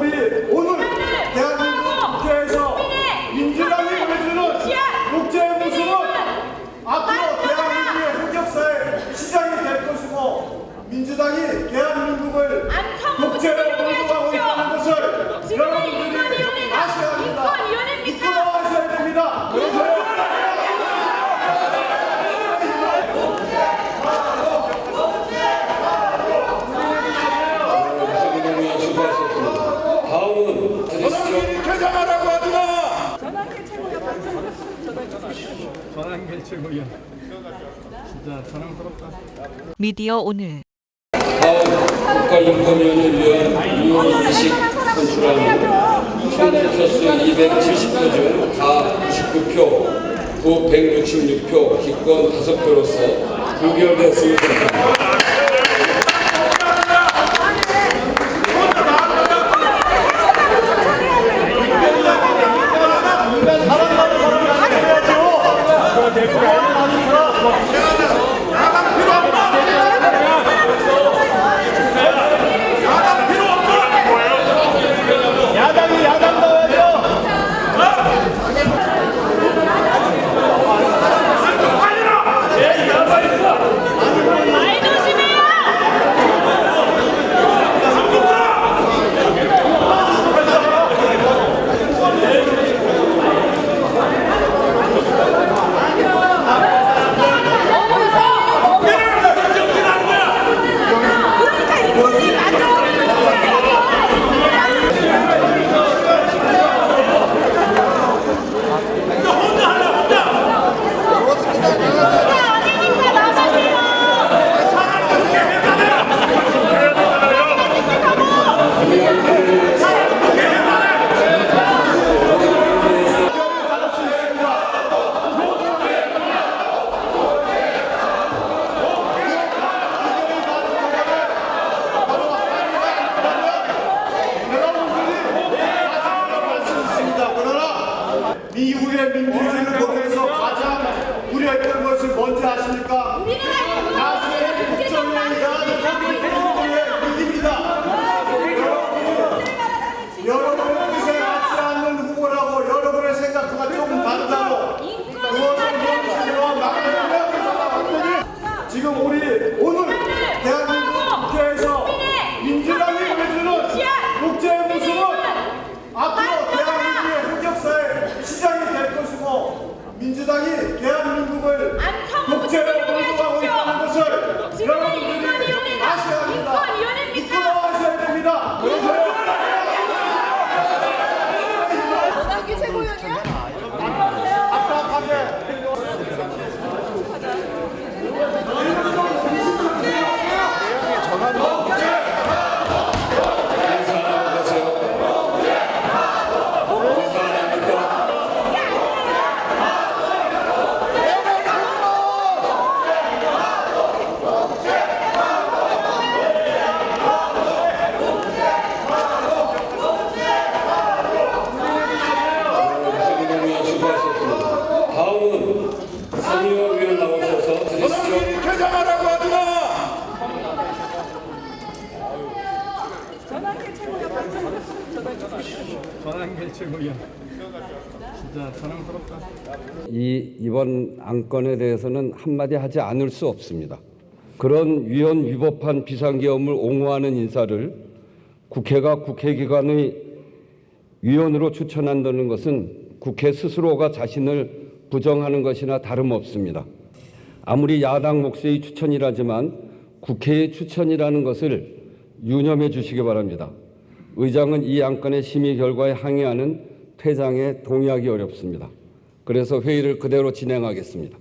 우리 오늘 대한민국 국회에서 민주당이 보여주는 국제의 모습은 앞으로 대한민국의 흑역사의 시작이 될 것이고 민주당이 대한민국 최고야. 진짜 자랑스럽다. 미디어 오늘 다음 국가인권위원회 위원 이용식 선출하는 총 투표수 270표 중 다 99표, 부 166표, 기권 5표로서 부결됐습니다. 야당이 야당 넣어야죠. 말 조심해요! 그러니까 이분이 만들어 어디니까 나가세요! 있습니다. 그러나 미국의 민주주의를 보면서 가장 우려했던 것을 뭔지 아십니까? 나스의 국정에 대한 국민의 위기입니다. 여러분의 뜻에 맞지 않는 후보라고 여러분의 생각과 조금 다르다고 그것을 현실화 막으려면 지금 우리 오늘 대한민국 국회에서 민주당이 보여주는 국제 모습은 앞으로 대한민국의 흑역사의 시작이 될 것이고 민주당이 대한민국을 전환길 최고야. 진짜 자랑스럽다. 이 이번 안건에 대해서는 한마디 하지 않을 수 없습니다. 그런 위헌 위법한 비상계엄을 옹호하는 인사를 국회가 국회기관의 위원으로 추천한다는 것은 국회 스스로가 자신을 부정하는 것이나 다름없습니다. 아무리 야당 몫의 추천이라지만 국회의 추천이라는 것을 유념해 주시기 바랍니다. 의장은 이 안건의 심의 결과에 항의하는 퇴장에 동의하기 어렵습니다. 그래서 회의를 그대로 진행하겠습니다.